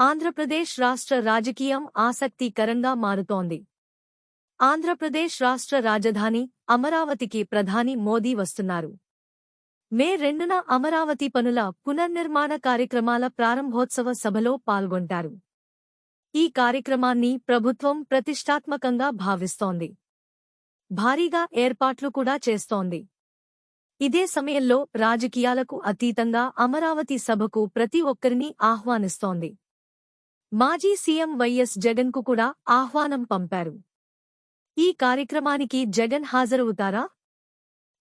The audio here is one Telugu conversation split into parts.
ఆంధ్రప్రదేశ్ రాష్ట్ర రాజకీయం ఆసక్తికరంగా మారుతోంది. ఆంధ్రప్రదేశ్ రాష్ట్ర రాజధాని అమరావతికి ప్రధాని మోదీ వస్తున్నారు. మే రెండున అమరావతి పనుల పునర్నిర్మాణ కార్యక్రమాల ప్రారంభోత్సవ సభలో పాల్గొంటారు. ఈ కార్యక్రమాన్ని ప్రభుత్వం ప్రతిష్టాత్మకంగా భావిస్తోంది. భారీగా ఏర్పాట్లు కూడా చేస్తోంది. ఇదే సమయంలో రాజకీయాలకు అతీతంగా అమరావతి సభకు ప్రతి ఒక్కరిని ఆహ్వానిస్తోంది. మాజీ సీఎం వైఎస్ జగన్కు కూడా ఆహ్వానం పంపారు. ఈ కార్యక్రమానికి జగన్ హాజరవుతారా?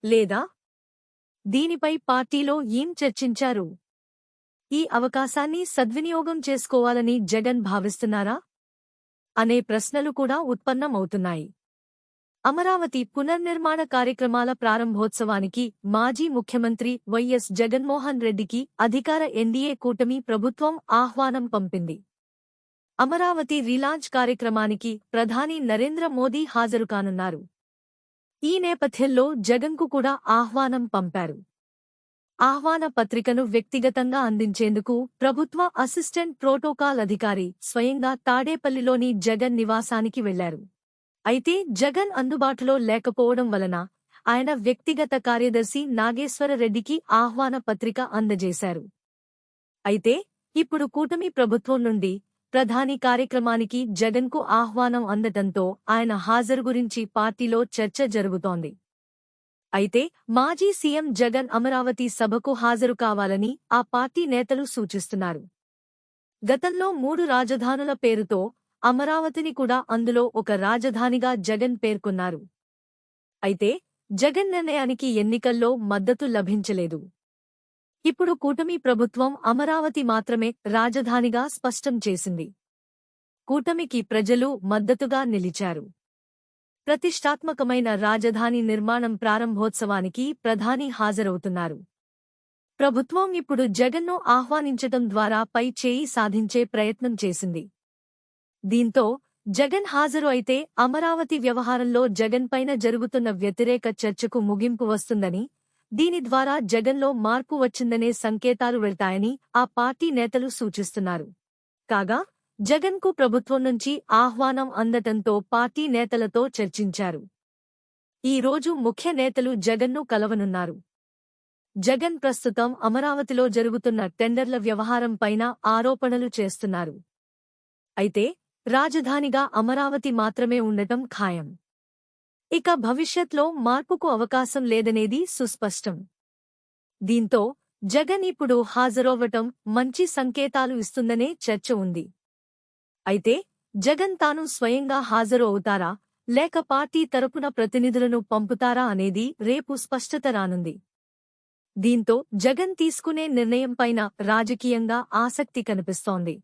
లేదా? దీనిపై పార్టీలో ఏం చర్చించారు? ఈ అవకాశాన్ని సద్వినియోగం చేసుకోవాలని జగన్ భావిస్తున్నారా? అనే ప్రశ్నలు కూడా ఉత్పన్నమవుతున్నాయి. అమరావతి పునర్నిర్మాణ కార్యక్రమాల ప్రారంభోత్సవానికి మాజీ ముఖ్యమంత్రి వైఎస్ జగన్మోహన్ రెడ్డికి అధికార ఎన్డీఏ కూటమి ప్రభుత్వం ఆహ్వానం పంపింది. అమరావతి రీలాంచ్ కార్యక్రమానికి ప్రధాని నరేంద్ర మోదీ హాజరు కానున్నారు ఈ నేపథ్యంలో జగన్కు కూడా ఆహ్వానం పంపారు. ఆహ్వాన పత్రికను వ్యక్తిగతంగా అందించేందుకు ప్రభుత్వ అసిస్టెంట్ ప్రోటోకాల్ అధికారి స్వయంగా తాడేపల్లిలోని జగన్ నివాసానికి వెళ్ళారు. అయితే జగన్ అందుబాటులో లేకపోవడం వలన ఆయన వ్యక్తిగత కార్యదర్శి నాగేశ్వరరెడ్డికి ఆహ్వాన పత్రిక అందజేశారు. అయితే ఇప్పుడు కూటమి ప్రభుత్వం నుండి ప్రధాని కార్యక్రమానికి జగన్కు ఆహ్వానం అందటంతో ఆయన హాజరు గురించి పార్టీలో చర్చ జరుగుతోంది. అయితే మాజీ సీఎం జగన్ అమరావతి సభకు హాజరు కావాలని ఆ పార్టీ నేతలు సూచిస్తున్నారు. గతంలో మూడు రాజధానుల పేరుతో అమరావతిని కూడా అందులో ఒక రాజధానిగా జగన్ పేర్కొన్నారు. అయితే జగన్ నిర్ణయానికి ఎన్నికల్లో మద్దతు లభించలేదు. ఇప్పుడు కూటమి ప్రభుత్వం అమరావతి మాత్రమే రాజధానిగా స్పష్టం చేసింది. కూటమికి ప్రజలు మద్దతుగా నిలిచారు. ప్రతిష్టాత్మకమైన రాజధాని నిర్మాణం ప్రారంభోత్సవానికి ప్రధాని హాజరవుతున్నారు. ప్రభుత్వం ఇప్పుడు జగన్ను ఆహ్వానించటం ద్వారా పై చేయి సాధించే ప్రయత్నం చేసింది. దీంతో జగన్ హాజరు అయితే అమరావతి వ్యవహారంలో జగన్ పైన జరుగుతున్న వ్యతిరేక చర్చకు ముగింపు వస్తుందని దీని ద్వారా జగన్లో మార్పు వచ్చిందనే సంకేతాలు వెళ్తాయని ఆ పార్టీ నేతలు సూచిస్తున్నారు. కాగా జగన్కు ప్రభుత్వం నుంచి ఆహ్వానం అందటంతో పార్టీ నేతలతో చర్చించారు. ఈ రోజు ముఖ్య నేతలు జగన్ను కలవనున్నారు. జగన్ ప్రస్తుతం అమరావతిలో జరుగుతున్న టెండర్ల వ్యవహారం పైన ఆరోపణలు చేస్తున్నారు. అయితే రాజధానిగా అమరావతి మాత్రమే ఉండటం ఖాయం. ఇక భవిష్యత్లో మార్పుకు అవకాశం లేదనేది సుస్పష్టం. దీంతో జగన్ ఇప్పుడు హాజరవ్వటం మంచి సంకేతాలు ఇస్తుందనే చర్చ ఉంది. అయితే జగన్ తాను స్వయంగా హాజరు అవుతారా లేక పార్టీ తరపున ప్రతినిధులను పంపుతారా అనేది రేపు స్పష్టత రానుంది. దీంతో జగన్ తీసుకునే నిర్ణయంపైన రాజకీయంగా ఆసక్తి కనిపిస్తోంది.